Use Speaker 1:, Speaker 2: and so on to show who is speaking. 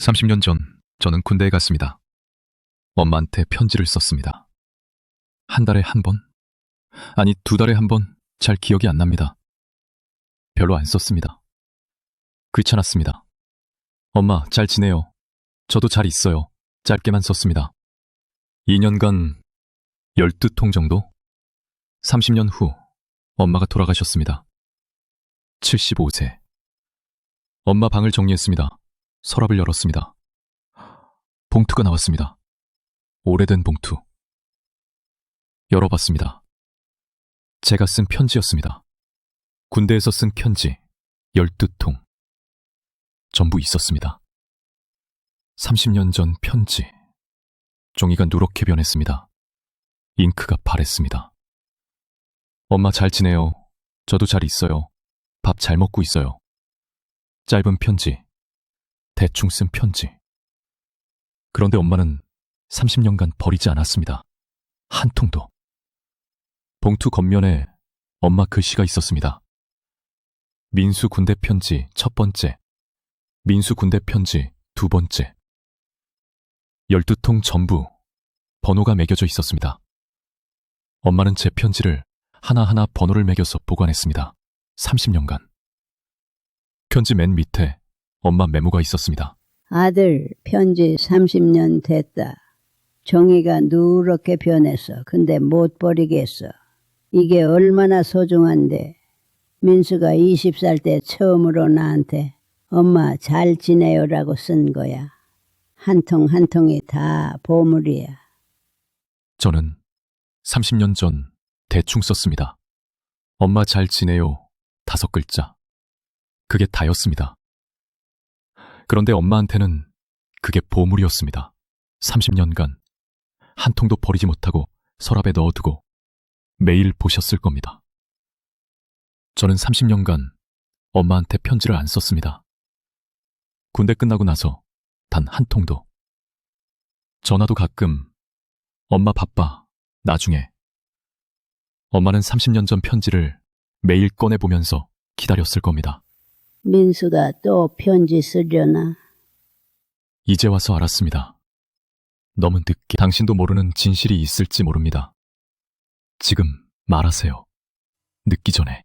Speaker 1: 30년 전 저는 군대에 갔습니다. 엄마한테 편지를 썼습니다. 한 달에 한 번? 아니, 두 달에 한 번? 잘 기억이 안 납니다. 별로 안 썼습니다. 귀찮았습니다. 엄마, 잘 지내요. 저도 잘 있어요. 짧게만 썼습니다. 2년간 12통 정도? 30년 후 엄마가 돌아가셨습니다. 75세. 엄마 방을 정리했습니다. 서랍을 열었습니다. 봉투가 나왔습니다. 오래된 봉투. 열어봤습니다. 제가 쓴 편지였습니다. 군대에서 쓴 편지 12통. 전부 있었습니다. 30년 전 편지. 종이가 누렇게 변했습니다. 잉크가 바랬습니다. 엄마 잘 지내요. 저도 잘 있어요. 밥 잘 먹고 있어요. 짧은 편지. 대충 쓴 편지. 그런데 엄마는 30년간 버리지 않았습니다. 한 통도. 봉투 겉면에 엄마 글씨가 있었습니다. 민수 군대 편지 첫 번째. 민수 군대 편지 두 번째. 12통 전부 번호가 매겨져 있었습니다. 엄마는 제 편지를 하나하나 번호를 매겨서 보관했습니다. 30년간. 편지 맨 밑에 엄마 메모가 있었습니다.
Speaker 2: 아들, 편지 30년 됐다. 종이가 누렇게 변했어. 근데 못 버리겠어. 이게 얼마나 소중한데. 민수가 20살 때 처음으로 나한테 엄마 잘 지내요라고 쓴 거야. 한 통 한 통이 다 보물이야.
Speaker 1: 저는 30년 전 대충 썼습니다. 엄마 잘 지내요. 다섯 글자. 그게 다였습니다. 그런데 엄마한테는 그게 보물이었습니다. 30년간 한 통도 버리지 못하고 서랍에 넣어두고 매일 보셨을 겁니다. 저는 30년간 엄마한테 편지를 안 썼습니다. 군대 끝나고 나서 단 한 통도. 전화도 가끔 엄마 바빠. 나중에. 엄마는 30년 전 편지를 매일 꺼내보면서 기다렸을 겁니다.
Speaker 2: 민수가 또 편지 쓰려나?
Speaker 1: 이제 와서 알았습니다. 너무 늦게 당신도 모르는 진실이 있을지 모릅니다. 지금 말하세요. 늦기 전에.